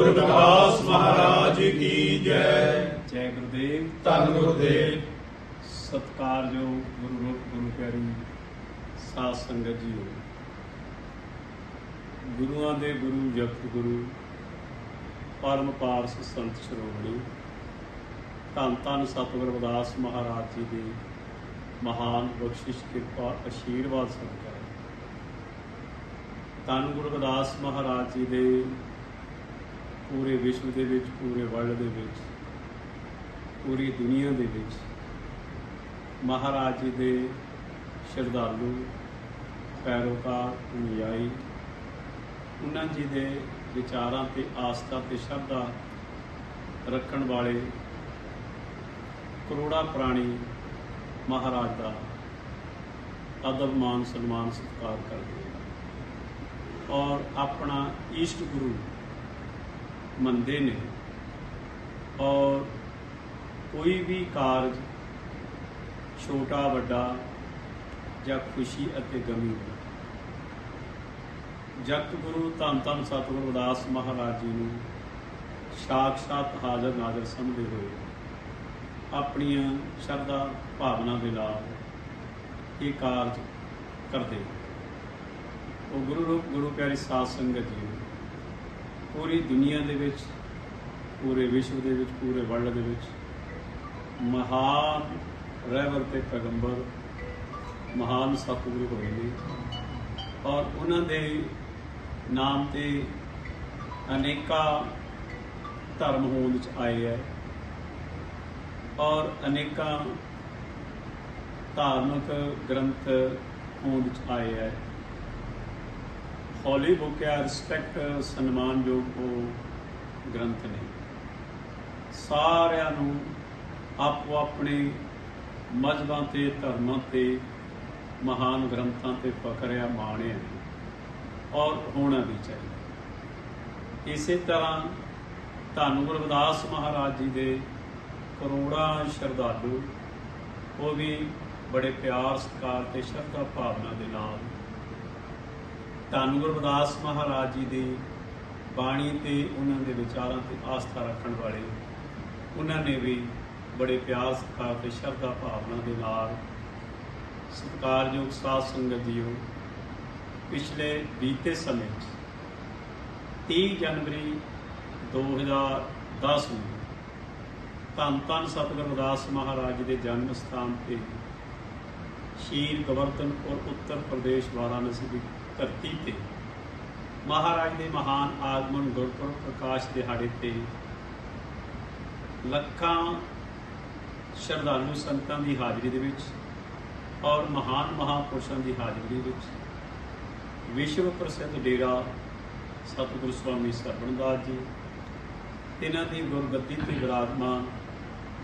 ਗੁਰੂ ਰਵਿਦਾਸ ਮਹਾਰਾਜ ਕੀ ਜੈ। ਜੈ ਗੁਰਦੇਵ। ਧੰਨ ਗੁਰਦੇਵ। ਸਤਿਕਾਰਯੋਗ ਗੁਰੂ ਰੂਪ ਗੁਰੂ ਪਿਆਰੀ ਸਾਧ ਸੰਗਤ ਜੀਓ। ਗੁਰੂਆਂ ਦੇ ਗੁਰੂ ਜਗਤ ਗੁਰੂ ਪਰਮ ਪਾਰਸ ਸੰਤ ਸ਼੍ਰੋਮਣੀ ਧੰਨ ਧੰਨ ਸਤਿਗੁਰ ਰਵਿਦਾਸ ਮਹਾਰਾਜ ਜੀ ਦੇ ਮਹਾਨ ਬਖਸ਼ਿਸ਼ ਕਿਰਪਾ ਅਸ਼ੀਰਵਾਦ ਸਦਕਾ ਧੰਨ ਗੁਰੂ ਰਵਿਦਾਸ ਮਹਾਰਾਜ ਜੀ ਦੇ ਪੂਰੇ ਵਿਸ਼ਵ ਦੇ ਵਿੱਚ, ਪੂਰੇ ਵਰਲਡ ਦੇ ਵਿੱਚ, ਪੂਰੀ ਦੁਨੀਆ ਦੇ ਵਿੱਚ ਮਹਾਰਾਜ ਜੀ ਦੇ ਸ਼ਰਧਾਲੂ, ਪੈਰੋਕਾਰ, ਅਨੁਯਾਈ, ਉਹਨਾਂ ਜੀ ਦੇ ਵਿਚਾਰਾਂ ਤੇ ਆਸਥਾ ਤੇ ਸ਼ਰਧਾ ਰੱਖਣ ਵਾਲੇ ਕਰੋੜਾ ਪ੍ਰਾਣੀ ਮਹਾਰਾਜ ਦਾ ਅਦਬ, ਮਾਨ, ਸਨਮਾਨ, ਸਤਿਕਾਰ ਕਰਦੇ ਔਰ ਆਪਣਾ ਈਸ਼ਟ ਗੁਰੂ ਮੰਨਦੇ ਨੇ ਔਰ ਕੋਈ ਵੀ ਕਾਰਜ ਛੋਟਾ, ਵੱਡਾ ਜਾਂ ਖੁਸ਼ੀ ਅਤੇ ਗਮੀ ਜਗਤ ਗੁਰੂ ਧੰਨ ਧੰਨ ਸਤਿਗੁਰੂ ਉਦਾਸ ਮਹਾਰਾਜ ਜੀ ਨੂੰ ਸਾਖਸ਼ਾਤ ਹਾਜ਼ਰ ਨਾਜ਼ਰ ਸਮਝਦੇ ਹੋਏ ਆਪਣੀਆਂ ਸ਼ਰਧਾ ਭਾਵਨਾ ਦੇ ਨਾਲ ਇਹ ਕਾਰਜ ਕਰਦੇ ਉਹ ਗੁਰੂ ਰੂਪ, ਗੁਰੂ ਪਿਆਰੇ ਸਾਧ ਸੰਗਤ ਜੀ ਪੂਰੀ ਦੁਨੀਆ ਦੇ ਵਿੱਚ, ਪੂਰੇ ਵਿਸ਼ਵ ਦੇ ਵਿੱਚ, ਪੂਰੇ ਵਰਲਡ ਦੇ ਵਿੱਚ ਮਹਾਨ ਰਹਿਬਰ ਤੇ ਪੈਗੰਬਰ, ਮਹਾਨ ਸਤਿਗੁਰੂ ਹੋਏ ਨੇ। ਔਰ ਉਹਨਾਂ ਦੇ ਨਾਮ ਤੇ ਅਨੇਕਾਂ ਧਰਮ ਹੋਂਦ ਵਿੱਚ ਆਏ ਹੈ ਔਰ ਅਨੇਕਾਂ ਧਾਰਮਿਕ ਗ੍ਰੰਥ ਹੋਂਦ ਵਿੱਚ ਆਏ ਹੈ ਹੌਲੀ ਬੁੱਕ ਰਿਸਪੈਕਟ ਸਨਮਾਨਯੋਗ ਉਹ ਗ੍ਰੰਥ ਨੇ। ਸਾਰਿਆਂ ਨੂੰ ਆਪੋ ਆਪਣੇ ਮਜ਼ਹਬਾਂ ਤੇ, ਧਰਮਾਂ ਤੇ, ਮਹਾਨ ਗ੍ਰੰਥਾਂ ਤੇ ਫਕਰਿਆ ਮਾਣਿਆ ਔਰ ਹੋਣਾ ਵੀ ਚਾਹੀਦਾ। ਇਸੇ ਤਰ੍ਹਾਂ ਧੰਨ ਗੁਰੂ ਰਵਿਦਾਸ ਮਹਾਰਾਜ ਜੀ ਦੇ ਕਰੋੜਾਂ ਸ਼ਰਧਾਲੂ, ਉਹ ਵੀ ਬੜੇ ਪਿਆਰ, ਸਤਿਕਾਰ ਤੇ ਸ਼ਰਧਾ ਭਾਵਨਾ ਦੇ ਨਾਲ ਧੰਨ ਗੁਰਦਾਸ ਮਹਾਰਾਜ ਜੀ ਦੀ ਬਾਣੀ ਤੇ ਉਹਨਾਂ ਦੇ ਵਿਚਾਰਾਂ ਤੇ ਆਸਥਾ ਰੱਖਣ ਵਾਲੇ ਉਹਨਾਂ ਨੇ ਵੀ ਬੜੇ ਪਿਆਰ, ਸਤਿਕਾਰ ਤੇ ਸ਼ਰਧਾ ਭਾਵਨਾ ਦੇ ਨਾਲ ਸਤਿਕਾਰਯੋਗ ਸਾਧ ਸੰਗਤ ਜੀਓ, ਪਿਛਲੇ ਬੀਤੇ ਸਮੇਂ 'ਚ 30 ਜਨਵਰੀ 2010 ਨੂੰ ਧੰਨ ਧੰਨ ਸਤਿਗੁਰੂ ਰਵਿਦਾਸ ਮਹਾਰਾਜ ਜੀ ਦੇ ਜਨਮ ਸਥਾਨ ਤੇ ਸ਼ੀਰ ਗਵਰਧਨਪੁਰ ਉੱਤਰ ਪ੍ਰਦੇਸ਼ ਵਾਰਾਣਸੀ ਦੀ ਧਰਤੀ ਤੇ। ਮਹਾਰਾਜ ਦੇ ਮਹਾਨ ਆਗਮਨ ਗੁਰਪੁਰਬ ਪ੍ਰਕਾਸ਼ ਦਿਹਾੜੇ ਤੇ ਲੱਖਾਂ ਸ਼ਰਧਾਲੂ ਸੰਤਾਂ ਦੀ ਹਾਜ਼ਰੀ ਦੇ ਵਿੱਚ ਔਰ ਮਹਾਨ ਮਹਾਪੁਰਸ਼ਾਂ ਦੀ ਹਾਜ਼ਰੀ ਦੇ ਵਿੱਚ ਵਿਸ਼ਵ ਪ੍ਰਸਿੱਧ ਡੇਰਾ ਸਤਿਗੁਰੂ ਸਵਾਮੀ ਸਰਵਣਦਾਸ ਜੀ, ਇਹਨਾਂ ਦੀ ਗੁਰਗੱਦੀ ਤੇ ਵਿਰਾਜਮਾਨ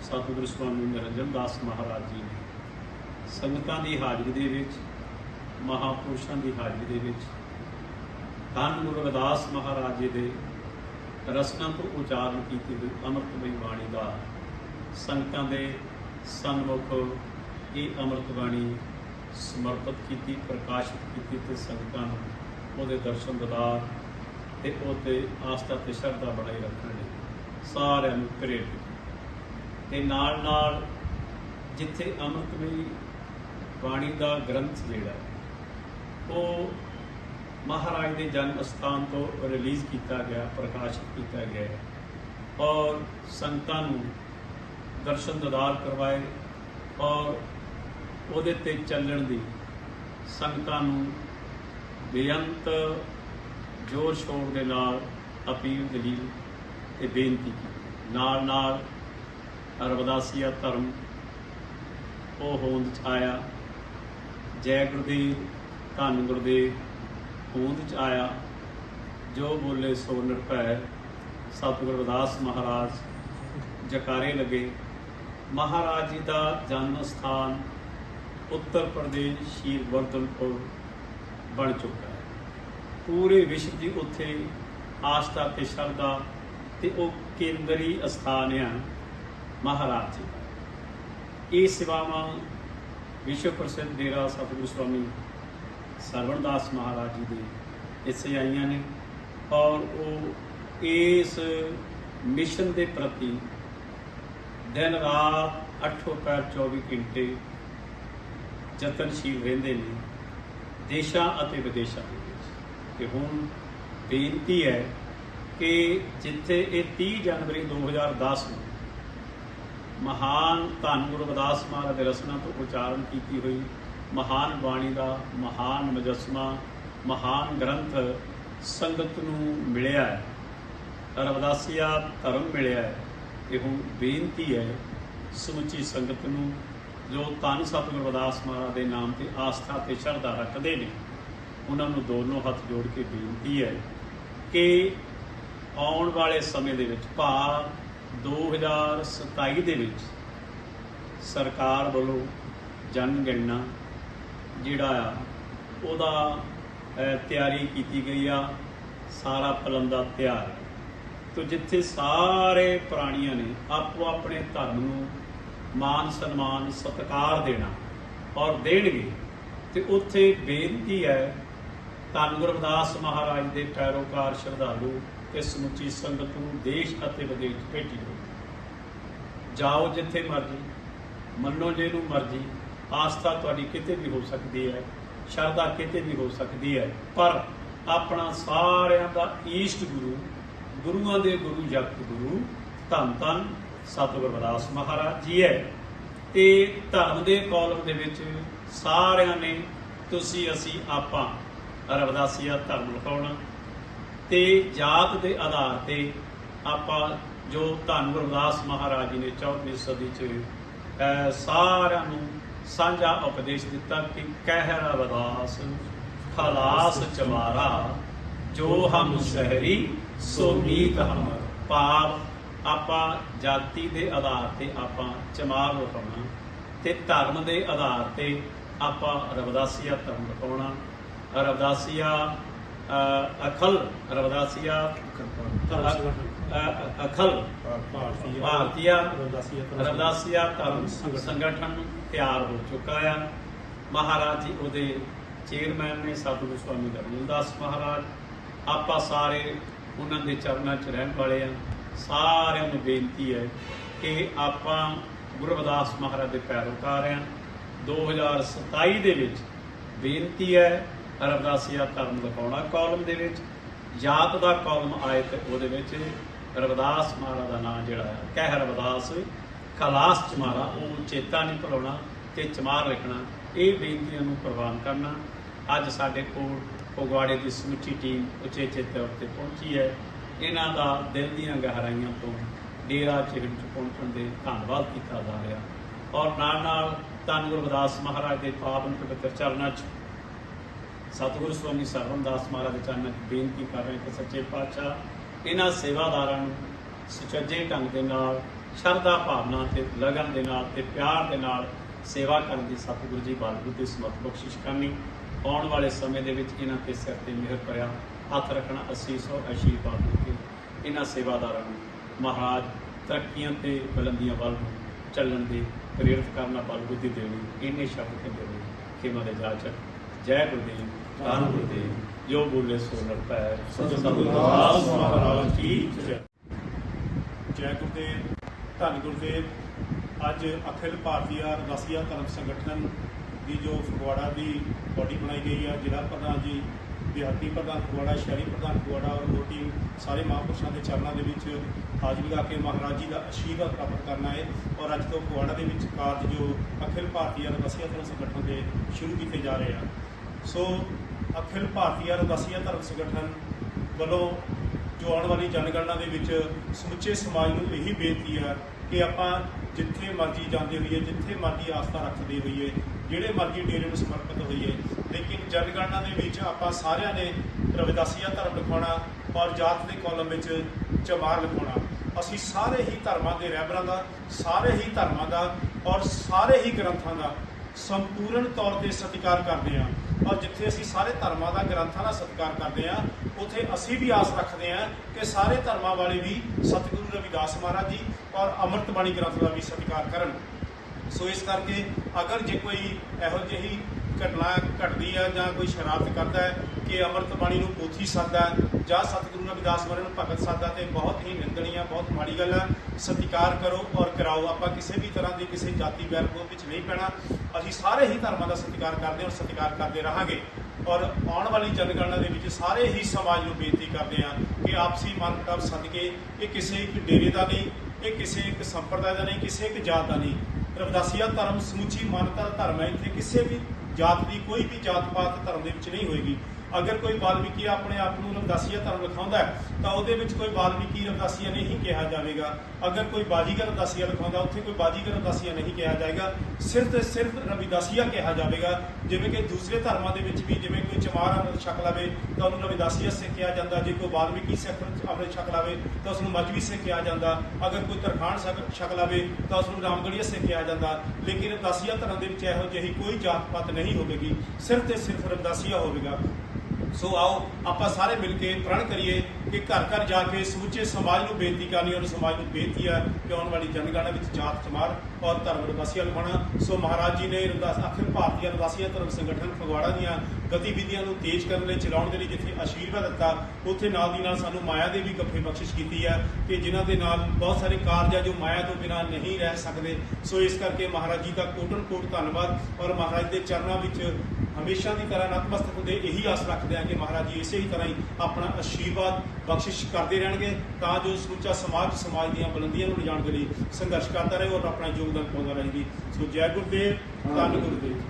ਸਤਿਗੁਰੂ ਸਵਾਮੀ ਨਿਰੰਜਨ ਦਾਸ ਮਹਾਰਾਜ ਜੀ ਨੇ ਸੰਗਤਾਂ ਦੀ ਹਾਜ਼ਰੀ ਦੇ ਵਿੱਚ ਮਹਾਪੁਰਸ਼ਾਂ ਦੀ ਹਾਜ਼ਰੀ ਦੇ ਵਿੱਚ ਧੰਨ ਗੁਰੂ ਰਵਿਦਾਸ ਮਹਾਰਾਜ ਜੀ ਦੇ ਰਸਨਾ ਤੋਂ ਉਚਾਰਨ ਕੀਤੀ ਹੋਈ ਅੰਮ੍ਰਿਤਮਈ ਬਾਣੀ ਦਾ ਸੰਗਤਾਂ ਦੇ ਸਨਮੁਖ ਇਹ ਅੰਮ੍ਰਿਤ ਬਾਣੀ ਸਮਰਪਿਤ ਕੀਤੀ, ਪ੍ਰਕਾਸ਼ਿਤ ਕੀਤੀ ਤੇ ਸੰਗਤਾਂ ਨੂੰ ਉਹਦੇ ਦਰਸ਼ਨ ਦਿਦਾਰ ਤੇ ਉਹਤੇ ਆਸਥਾ ਤੇ ਸ਼ਰਧਾ ਬਣਾਈ ਰੱਖਣ ਲਈ ਸਾਰਿਆਂ ਨੂੰ ਪ੍ਰੇਰਿਤ ਤੇ ਨਾਲ ਨਾਲ ਜਿੱਥੇ ਅੰਮ੍ਰਿਤਮਈ ਬਾਣੀ ਦਾ ਗ੍ਰੰਥ ਜਿਹੜਾ ਉਹ ਮਹਾਰਾਜ ਦੇ ਜਨਮ ਸਥਾਨ ਤੋਂ ਰਿਲੀਜ਼ ਕੀਤਾ ਗਿਆ, ਪ੍ਰਕਾਸ਼ਿਤ ਕੀਤਾ ਗਿਆ ਔਰ ਸੰਗਤਾਂ ਨੂੰ ਦਰਸ਼ਨ ਦਿਦਾਰ ਕਰਵਾਏ ਔਰ ਉਹਦੇ ਤੇ ਚੱਲਣ ਦੀ ਸੰਗਤਾਂ ਨੂੰ ਬੇਅੰਤ ਜੋਰ ਸ਼ੋਰ ਦੇ ਨਾਲ ਅਪੀਲ ਦਲੀਲ ਤੇ ਬੇਨਤੀ ਕੀਤੀ। ਨਾਲ ਨਾਲ ਰਵਦਾਸੀਆ ਧਰਮ, ਉਹ ਹੋਂਦ ਚ ਆਇਆ ਜੈ ਗੁਰਦੇਵ ਧੰਨ ਗੁਰਦੇਵ ਹੋਂਦ ਚ ਆਇਆ, ਜੋ ਬੋਲੇ ਸੋ ਨਿਰਭੈ, ਸਤਿਗੁਰ ਰਵਿਦਾਸ ਮਹਾਰਾਜ, ਜਕਾਰੇ ਲੱਗੇ। ਮਹਾਰਾਜ ਜੀ ਦਾ ਜਨਮ ਸਥਾਨ ਉੱਤਰ ਪ੍ਰਦੇਸ਼ ਸ਼ੀਰ ਵਰਦਨਪੁਰ ਬਣ ਚੁੱਕਾ ਹੈ। ਪੂਰੇ ਵਿਸ਼ਵ ਦੀ ਉੱਥੇ ਆਸਥਾ ਤੇ ਸ਼ਰਧਾ ਤੇ ਉਹ ਕੇਂਦਰੀ ਅਸਥਾਨ ਆ ਮਹਾਰਾਜ ਜੀ ਇਹ ਸੇਵਾਵਾਂ ਵਿਸ਼ਵ ਪ੍ਰਸਿੱਧ ਡੇਰਾ ਸਤਿਗੁਰੂ ਸਵਾਮੀ ਸਰਵਣਦਾਸ ਮਹਾਰਾਜ ਜੀ ਦੇ ਹਿੱਸੇ ਆਈਆਂ ਨੇ ਔਰ ਉਹ ਇਸ ਮਿਸ਼ਨ ਦੇ ਪ੍ਰਤੀ ਦਿਨ ਰਾਤ ਅੱਠੋ ਪੈਰ 24 ਘੰਟੇ ਯਤਨਸ਼ੀਲ ਰਹਿੰਦੇ ਨੇ, ਦੇਸ਼ਾਂ ਅਤੇ ਵਿਦੇਸ਼ਾਂ ਦੇ ਵਿੱਚ। ਤੇ ਹੁਣ ਬੇਨਤੀ ਹੈ ਕਿ ਜਿੱਥੇ ਇਹ 30 ਜਨਵਰੀ 2010 ਨੂੰ ਮਹਾਨ ਧੰਨ ਗੁਰੂ ਰਵਿਦਾਸ ਮਹਾਰਾਜ ਦੇ ਰਸਨਾ ਤੋਂ ਉਚਾਰਨ ਕੀਤੀ ਹੋਈ ਮਹਾਨ ਬਾਣੀ ਦਾ ਮਹਾਨ ਮੁਜੱਸਮਾ, ਮਹਾਨ ਗ੍ਰੰਥ ਸੰਗਤ ਨੂੰ ਮਿਲਿਆ ਹੈ। ਰਵਿਦਾਸੀਆ ਧਰਮ ਮਿਲਿਆ ਹੈ। ਇਹ ਬੇਨਤੀ ਹੈ ਸਮੁੱਚੀ ਸੰਗਤ ਨੂੰ ਜੋ ਧੰਨ ਸਤਿਗੁਰੂ ਰਵਿਦਾਸ ਮਹਾਰਾਜ ਦੇ ਨਾਮ ਤੇ ਆਸਥਾ ਤੇ ਸ਼ਰਧਾ ਰੱਖਦੇ ਨੇ, ਉਹਨਾਂ ਨੂੰ ਦੋਨੋਂ ਹੱਥ ਜੋੜ ਕੇ ਬੇਨਤੀ ਹੈ ਕਿ ਆਉਣ ਵਾਲੇ ਸਮੇਂ ਦੇ ਵਿੱਚ, ਭਾਵ 2027 ਦੇ ਵਿੱਚ, ਸਰਕਾਰ ਵੱਲੋਂ ਜਨਗਣਨਾ ਜਿਹੜਾ ਆ, ਉਹਦਾ ਤਿਆਰੀ ਕੀਤੀ ਗਈ ਆ, ਸਾਰਾ ਪਲੰਦਾ ਤਿਆਰ। ਹੈ ਤੋ ਜਿੱਥੇ ਸਾਰੇ ਪ੍ਰਾਣੀਆਂ ਨੇ ਆਪੋ ਆਪਣੇ ਧਰਮ ਨੂੰ ਮਾਨ ਸਨਮਾਨ, ਸਤਿਕਾਰ ਦੇਣਾ ਔਰ ਦੇਣਗੇ, ਤੇ ਉੱਥੇ ਬੇਨਤੀ ਹੈ, ਧੰਨ ਗੁਰਦਾਸ ਮਹਾਰਾਜ ਦੇ ਪੈਰੋਕਾਰ ਸ਼ਰਧਾਲੂ ਤੇ ਸਮੁੱਚੀ ਸੰਗਤ ਨੂੰ ਦੇਸ਼ ਅਤੇ ਵਿਦੇਸ਼ ਭੇਟੀ ਜਾਓ ਜਿੱਥੇ ਮਰਜ਼ੀ, ਮੰਨੋ ਜਿਹਨੂੰ ਮਰਜ਼ੀ ਆਸਥਾ ਤੁਹਾਡੀ ਕਿਤੇ ਵੀ ਹੋ ਸਕਦੀ ਹੈ, ਸ਼ਰਧਾ ਕਿਤੇ ਵੀ ਹੋ ਸਕਦੀ ਹੈ, ਪਰ ਆਪਣਾ ਸਾਰਿਆਂ ਦਾ ਈਸ਼ਟ ਗੁਰੂ, ਗੁਰੂਆਂ ਦੇ ਗੁਰੂ ਜਗਤ ਗੁਰੂ ਧੰਨ ਧੰਨ ਸਤਿਗੁਰ ਰਵਿਦਾਸ ਮਹਾਰਾਜ ਜੀ ਹੈ। ਤੇ ਧਰਮ ਦੇ ਕਾਲਮ ਦੇ ਵਿੱਚ ਸਾਰਿਆਂ ਨੇ ਤੁਸੀਂ, ਅਸੀਂ, ਆਪਾਂ, ਰਵਦਾਸੀਆ ਧਰਮ ਲਿਖਾਉਣਾ। ਤੇ ਜਾਤ ਦੇ ਆਧਾਰ ਤੇ ਆਪਾਂ ਜੋ ਧੰਨ ਗੁਰਦਾਸ ਮਹਾਰਾਜ ਜੀ ਨੇ 14ਵੀਂ ਸਦੀ ਚ ਸਾਰਿਆਂ ਨੂੰ ਸਾਂਝਾ ਉਪਦੇਸ਼ ਦਿੱਤਾ ਕਿ ਕਹਿ ਰਵਿਦਾਸ ਖਲਾਸ ਚਮਾਰਾ, ਜੋ ਹਮ ਸ਼ਹਿਰੀ, ਸੋ ਨੀਤ ਹਮ ਪਾਪ ਆਪਾਂ ਜਾਤੀ ਦੇ ਆਧਾਰ ਤੇ ਆਪਾਂ ਚਮਾਰ ਲਿਖਾਉਣਾ ਤੇ ਧਰਮ ਦੇ ਆਧਾਰ ਤੇ ਆਪਾਂ ਰਵਦਾਸੀਆ ਧਰਮ ਲਿਖਾਉਣਾ ਰਵਦਾਸੀਆ ਅਖਲ ਰਵਿਦਾਸੀਆ ਅਖਲ ਭਾਰਤੀਆ ਰਵਿਦਾਸੀਆ ਧਰਮ ਸੰਗਠਨ। ਤਿਆਰ ਹੋ ਚੁੱਕਾ ਆ। ਮਹਾਰਾਜ ਜੀ ਉਹਦੇ ਚੇਅਰਮੈਨ ਨੇ ਸਤਿਗੁਰੂ ਸਵਾਮੀ ਰਵਿਦਾਸ ਮਹਾਰਾਜ ਆਪਾਂ ਸਾਰੇ ਉਹਨਾਂ ਦੇ ਚਰਨਾਂ 'ਚ ਰਹਿਣ ਵਾਲੇ ਆ। ਸਾਰਿਆਂ ਨੂੰ ਬੇਨਤੀ ਹੈ ਕਿ ਆਪਾਂ ਗੁਰੂ ਰਵਿਦਾਸ ਮਹਾਰਾਜ ਦੇ ਪੈਰੋਕਾਰ ਆ। 2027 ਦੇ ਵਿੱਚ ਬੇਨਤੀ ਹੈ ਰਵਿਦਾਸੀਆ ਧਰਮ ਦਿਖਾਉਣਾ। ਕਾਲਮ ਦੇ ਵਿੱਚ ਜਾਤ ਦਾ ਕਾਲਮ ਆਏ ਤੇ ਉਹਦੇ ਵਿੱਚ ਰਵਿਦਾਸ ਮਹਾਰਾਜ ਦਾ ਨਾਮ ਜਿਹੜਾ ਹੈ, ਕਹਿ ਰਵਦਾਸ, ਕਲਾਸ ਚਮਾਰਾ ਉਹ ਚੇਤਾ ਨਹੀਂ ਭੁਲਾਉਣਾ ਤੇ ਚਮਾਰ ਲਿਖਣਾ, ਇਹ ਬੇਨਤੀਆਂ ਨੂੰ ਪ੍ਰਵਾਨ ਕਰਨਾ। ਅੱਜ ਸਾਡੇ ਕੋਲ ਫਗਵਾੜੇ ਦੀ ਸਮੁੱਚੀ ਟੀਮ ਉਚੇਚੇ ਤੌਰ ਤੇ ਪਹੁੰਚੀ ਹੈ। ਇਹਨਾਂ ਦਾ ਦਿਲ ਦੀਆਂ ਗਹਿਰਾਈਆਂ ਤੋਂ ਡੇਰਾ ਚਿਹੜ ਚ ਪਹੁੰਚਣ ਦੇ ਧੰਨਵਾਦ ਕੀਤਾ ਜਾ ਰਿਹਾ। ਔਰ ਨਾਲ ਨਾਲ ਧੰਨ ਗੁਰੂ ਰਵਿਦਾਸ ਮਹਾਰਾਜ ਦੇ ਪਾਵਨ ਪਵਿੱਤਰ ਚਰਨਾਂ 'ਚ ਸਤਿਗੁਰੂ ਸਵਾਮੀ ਸਰਵਨਦਾਸ ਮਹਾਰਾਜ ਦੇ ਚਰਨਾਂ 'ਚ ਬੇਨਤੀ ਕਰ ਰਹੇ ਕਿ ਸੱਚੇ ਪਾਤਸ਼ਾਹ, ਇਹਨਾਂ ਸੇਵਾਦਾਰਾਂ ਨੂੰ ਸੁਚੱਜੇ ਢੰਗ ਦੇ ਨਾਲ, ਸ਼ਰਧਾ ਭਾਵਨਾ ਤੇ ਲਗਨ ਦੇ ਨਾਲ ਤੇ ਪਿਆਰ ਦੇ ਨਾਲ ਸੇਵਾ ਕਰਨ ਦੀ ਸਤਿਗੁਰੂ ਜੀ ਬਲਬੁੱਧੀ ਸਮਤ ਬਖਸ਼ਿਸ਼ ਕਰਨੀ। ਆਉਣ ਵਾਲੇ ਸਮੇਂ ਦੇ ਵਿੱਚ ਇਹਨਾਂ ਤੇ ਸਿਰ ਤੇ ਮਿਹਰ ਭਰਿਆ ਹੱਥ ਰੱਖਣਾ ਅਸੀਸ ਔਰ ਆਸ਼ੀਰਵਾਦ ਦੇ ਕੇ ਇਹਨਾਂ ਸੇਵਾਦਾਰਾਂ ਨੂੰ ਮਹਾਰਾਜ ਤਰੱਕੀਆਂ ਤੇ ਬੁਲੰਦੀਆਂ ਵੱਲ ਨੂੰ ਚੱਲਣ ਦੀ ਪ੍ਰੇਰਿਤ ਕਰਨਾ ਬਲਬੁੱਧੀ ਦੇਣੀ ਇੰਨੇ ਸ਼ਬਦ ਤੇ ਦੇਣੀ ਕਿ ਮਦੇ ਜਾਚਕ। ਜੈ ਗੁਰਦੇਵ ਧੰਨ ਗੁਰਦੇਵ ਜੋ ਬੋਲੇ ਸੋ ਨਰ ਪੈ ਸਤਿਗੁਰੂ ਦਾਸ ਮਹਾਰਾਜ ਕੀ ਜੈ। ਜੈ ਗੁਰਦੇਵ ਧੰਨ ਗੁਰਦੇਵ ਅੱਜ ਅਖਿਲ ਭਾਰਤੀ ਰਸੀਆ ਧਰਮ ਸੰਗਠਨ ਦੀ ਜੋ ਫਗਵਾੜਾ ਦੀ ਬੋਡੀ ਬਣਾਈ ਗਈ ਹੈ ਜ਼ਿਲ੍ਹਾ ਪ੍ਰਧਾਨ ਜੀ ਦਿਹਾਤੀ ਪ੍ਰਧਾਨ ਫਗਵਾੜਾ ਸ਼ਹਿਰੀ ਪ੍ਰਧਾਨ ਫਗਵਾੜਾ ਔਰ ਹੋਰ ਟੀਮ ਸਾਰੇ ਮਹਾਂਪੁਰਸ਼ਾਂ ਦੇ ਚਰਨਾਂ ਦੇ ਵਿੱਚ ਹਾਜ਼ਰੀ ਲਾ ਕੇ ਮਹਾਰਾਜ ਜੀ ਦਾ ਅਸ਼ੀਰਵਾਦ ਪ੍ਰਾਪਤ ਕਰਨਾ ਹੈ ਔਰ ਅੱਜ ਤੋਂ ਫਗਵਾੜਾ ਦੇ ਵਿੱਚ ਕਾਰਜ ਜੋ ਅਖਿਲ ਭਾਰਤੀ ਰਸੀਆ ਧਰਮ ਸੰਗਠਨ ਦੇ ਸ਼ੁਰੂ ਕੀਤੇ ਜਾ ਰਹੇ ਆ। ਸੋ ਅਖਿਲ ਭਾਰਤੀ ਰਸੀਆ ਧਰਮ ਸੰਗਠਨ ਵੱਲੋਂ ਜੋ ਆਉਣ ਵਾਲੀ ਜਨਗਣਨਾ ਦੇ ਵਿੱਚ ਸਮੁੱਚੇ ਸਮਾਜ ਨੂੰ ਇਹੀ ਬੇਨਤੀ ਹੈ ਕਿ ਆਪਾਂ ਜਿੱਥੇ ਮਰਜ਼ੀ ਜਾਂਦੇ ਹੋਈਏ, ਜਿੱਥੇ ਮਰਜ਼ੀ ਆਸਥਾ ਰੱਖਦੇ ਹੋਈਏ, ਜਿਹੜੇ ਮਰਜ਼ੀ ਡੇਰੇ ਨੂੰ ਸਮਰਪਿਤ ਹੋਈਏ, ਲੇਕਿਨ ਜਨਗਣਨਾ ਦੇ ਵਿੱਚ ਆਪਾਂ ਸਾਰਿਆਂ ਨੇ ਰਵਿਦਾਸੀਆ ਧਰਮ ਲਿਖਾਉਣਾ ਔਰ ਜਾਤ ਦੇ ਕਾਲਮ ਵਿੱਚ ਚਮਾਰ ਲਿਖਾਉਣਾ। ਅਸੀਂ ਸਾਰੇ ਹੀ ਧਰਮਾਂ ਦੇ ਰਹਿਬਰਾਂ ਦਾ, ਸਾਰੇ ਹੀ ਧਰਮਾਂ ਦਾ ਔਰ ਸਾਰੇ ਹੀ ਗ੍ਰੰਥਾਂ ਦਾ ਸੰਪੂਰਨ ਤੌਰ ਤੇ ਸਤਿਕਾਰ ਕਰਦੇ ਹਾਂ। ਔਰ ਜਿੱਥੇ ਅਸੀਂ ਸਾਰੇ ਧਰਮਾਂ ਦਾ ਗ੍ਰੰਥਾਂ ਦਾ ਸਤਿਕਾਰ ਕਰਦੇ ਹਾਂ, ਉੱਥੇ ਅਸੀਂ ਵੀ ਆਸ ਰੱਖਦੇ ਹਾਂ ਕਿ ਸਾਰੇ ਧਰਮਾਂ ਵਾਲੇ ਵੀ ਸਤਿਗੁਰੂ ਰਵਿਦਾਸ ਮਹਾਰਾਜ ਜੀ ਔਰ ਅੰਮ੍ਰਿਤ ਬਾਣੀ ਗ੍ਰੰਥ ਦਾ ਵੀ ਸਤਿਕਾਰ ਕਰਨ। ਸੋ ਇਸ ਕਰਕੇ ਅਗਰ ਜੇ ਕੋਈ ਇਹੋ ਜਿਹੀ ਘਟਨਾ ਘਟਦੀ ਹੈ ਜਾਂ ਕੋਈ ਸ਼ਰਾਰਤ ਕਰਦਾ ਹੈ ਕੇ ਅੰਮ੍ਰਿਤ ਬਾਣੀ ਨੂੰ ਪੋਥੀ ਸਾਦਾ ਜਾਂ ਸਤਿਗੁਰੂ ਰਵਿਦਾਸ ਮਹਾਰਾਜ ਨੂੰ ਭਗਤ ਸਾਦਾ ਤੇ ਬਹੁਤ ਹੀ ਨਿੰਦਣੀय ਬਹੁਤ ਮਾੜੀ ਗੱਲ ਹੈ ਸਤਿਕਾਰ ਕਰੋ ਔਰ ਕਰਾਓ। ਆਪਾਂ ਕਿਸੇ ਵੀ ਤਰ੍ਹਾਂ ਦੀ ਕਿਸੇ ਜਾਤੀ ਵੈਰਪੋ ਵਿੱਚ ਨਹੀਂ ਪੈਣਾ। ਅਸੀਂ ਸਾਰੇ ਹੀ ਧਰਮਾਂ ਦਾ ਸਤਿਕਾਰ ਕਰਦੇ ਔਰ ਸਤਿਕਾਰ ਕਰਦੇ ਰਹਾਂਗੇ। ਔਰ ਆਉਣ ਵਾਲੀ ਜਨਗਣਨਾ ਦੇ ਵਿੱਚ ਸਾਰੇ ਹੀ ਸਮਾਜ ਨੂੰ ਬੇਨਤੀ ਕਰਦੇ ਹਾਂ ਕਿ ਆਪਸੀ ਮਨਮਟਾਵ ਸਦਕੇ, ਇਹ ਕਿਸੇ ਇੱਕ ਡੇਰੇ ਦਾ ਨਹੀਂ, ਇਹ ਕਿਸੇ ਇੱਕ ਸੰਪਰਦਾਇ ਦਾ ਨਹੀਂ, ਕਿਸੇ ਇੱਕ ਜਾਤ ਦਾ ਨਹੀਂ। ਰਵਦਾਸੀਆ ਧਰਮ ਸਮੁੱਚੀ ਮਾਨਤਾ ਦਾ ਧਰਮ ਹੈ। ਇੱਥੇ ਕਿਸੇ ਵੀ ਜਾਤ ਦੀ ਕੋਈ ਵੀ ਜਾਤ ਪਾਤ ਧਰਮ ਦੇ ਵਿੱਚ ਨਹੀਂ ਹੋਏਗੀ। ਅਗਰ ਕੋਈ ਵਾਲਮੀਕੀ ਆਪਣੇ ਆਪ ਨੂੰ ਰਵਿਦਾਸੀਆ ਧਰਮ ਲਿਖਾਉਂਦਾ ਤਾਂ ਉਹਦੇ ਵਿੱਚ ਕੋਈ ਵਾਲਮੀਕੀ ਰਵਦਾਸੀਆ ਨਹੀਂ ਕਿਹਾ ਜਾਵੇਗਾ। ਅਗਰ ਕੋਈ ਬਾਜੀਗਰ ਰਵਿਦਾਸੀਆ ਲਿਖਾਉਂਦਾ ਉੱਥੇ ਕੋਈ ਬਾਜੀਗਰ ਰਵਿਦਾਸੀਆ ਨਹੀਂ ਕਿਹਾ ਜਾਏਗਾ। ਸਿਰਫ ਤੇ ਸਿਰਫ ਰਵਿਦਾਸੀਆ ਕਿਹਾ ਜਾਵੇਗਾ। ਜਿਵੇਂ ਕਿ ਦੂਸਰੇ ਧਰਮਾਂ ਦੇ ਵਿੱਚ ਵੀ ਜਿਵੇਂ ਕੋਈ ਚਮਾਰ ਅੰਮ੍ਰਿਤ ਛਕ ਲਵੇ, ਤਾਂ ਉਹਨੂੰ ਰਵਿਦਾਸੀਆ ਸਿੱਖ ਕਿਹਾ ਜਾਂਦਾ। ਜੇ ਕੋਈ ਵਾਲਮੀਕੀ ਸਿੱਖ ਅੰਮ੍ਰਿਤ ਛਕ ਲਵੇ, ਤਾਂ ਉਸ ਨੂੰ ਮਜਬੀ ਸਿੱਖ ਕਿਹਾ ਜਾਂਦਾ। ਅਗਰ ਕੋਈ ਤਰਖਾਣ ਛਕ ਛਕ ਲਵੇ, ਤਾਂ ਉਸ ਨੂੰ ਰਾਮਗੜੀਆ ਸਿੱਖ ਕਿਹਾ ਜਾਂਦਾ। ਲੇਕਿਨ ਰਵਿਦਾਸੀਆ ਧਰਮ ਦੇ ਵਿੱਚ ਇਹੋ ਜਿਹੀ ਕੋਈ ਜਾਤ ਪਾਤ ਨਹੀਂ ਹੋਵੇਗੀ। ਸਿਰਫ ਤੇ ਸਿਰਫ ਰਵਿਦਾਸੀਆ ਹੋਵੇਗਾ। ਸੋ ਆਓ ਆਪਾਂ ਸਾਰੇ ਮਿਲ ਕੇ ਪ੍ਰਣ ਕਰੀਏ ਕਿ ਘਰ ਘਰ ਜਾ ਕੇ ਸਮੁੱਚੇ ਸਮਾਜ ਨੂੰ ਬੇਨਤੀ ਕਰਨੀ ਔਰ ਸਮਾਜ ਨੂੰ ਬੇਨਤੀ ਹੈ ਕਿ ਆਉਣ ਵਾਲੀ ਜਨਗਣਨਾ ਵਿੱਚ ਜਾਤ ਚਮਾਰ ਔਰ ਧਰਮ ਰਵਾਸੀਆਂ ਲਵਾਉਣਾ ਸੋ ਮਹਾਰਾਜ ਜੀ ਨੇ ਰਵਿਦਾਸ ਅਖਿਲ ਭਾਰਤੀ ਰਵਾਸੀਆ ਧਰਮ ਸੰਗਠਨ ਫਗਵਾੜਾ ਦੀਆਂ ਗਤੀਵਿਧੀਆਂ ਨੂੰ ਤੇਜ਼ ਕਰਨ ਲਈ ਚਲਾਉਣ ਦੇ ਲਈ ਜਿੱਥੇ ਆਸ਼ੀਰਵਾਦ ਦਿੱਤਾ, ਉੱਥੇ ਨਾਲ ਦੀ ਨਾਲ ਸਾਨੂੰ ਮਾਇਆ ਦੇ ਵੀ ਗੱਫੇ ਬਖਸ਼ਿਸ਼ ਕੀਤੀ ਹੈ ਕਿ ਜਿਨ੍ਹਾਂ ਦੇ ਨਾਲ ਬਹੁਤ ਸਾਰੇ ਕਾਰਜ ਆ ਜੋ ਮਾਇਆ ਤੋਂ ਬਿਨਾਂ ਨਹੀਂ ਰਹਿ ਸਕਦੇ। ਸੋ ਇਸ ਕਰਕੇ ਮਹਾਰਾਜ ਜੀ ਦਾ ਕੋਟਨ ਕੋਟ ਧੰਨਵਾਦ ਔਰ ਮਹਾਰਾਜ ਦੇ ਚਰਨਾਂ ਵਿੱਚ ਹਮੇਸ਼ਾ ਦੀ ਤਰ੍ਹਾਂ ਨਤਮਸਤਕ ਹੁੰਦੇ ਇਹੀ ਆਸ ਰੱਖਦੇ ਹਾਂ ਕਿ ਮਹਾਰਾਜ ਜੀ ਇਸੇ ਹੀ ਤਰ੍ਹਾਂ ਹੀ ਆਪਣਾ ਆਸ਼ੀਰਵਾਦ ਬਖਸ਼ਿਸ਼ ਕਰਦੇ ਰਹਿਣਗੇ, ਤਾਂ ਜੋ ਸਮੁੱਚਾ ਸਮਾਜ ਸਮਾਜ ਦੀਆਂ ਬੁਲੰਦੀਆਂ ਨੂੰ ਲਿਜਾਣ ਦੇ ਲਈ ਸੰਘਰਸ਼ ਕਰਦਾ ਰਹੇ ਔਰ ਆਪਣਾ ਯੋਗਦਾਨ ਪਾਉਂਦਾ ਰਹੇਗੀ ਸੋ ਜੈ ਗੁਰਦੇਵ, ਧੰਨ ਗੁਰਦੇਵ।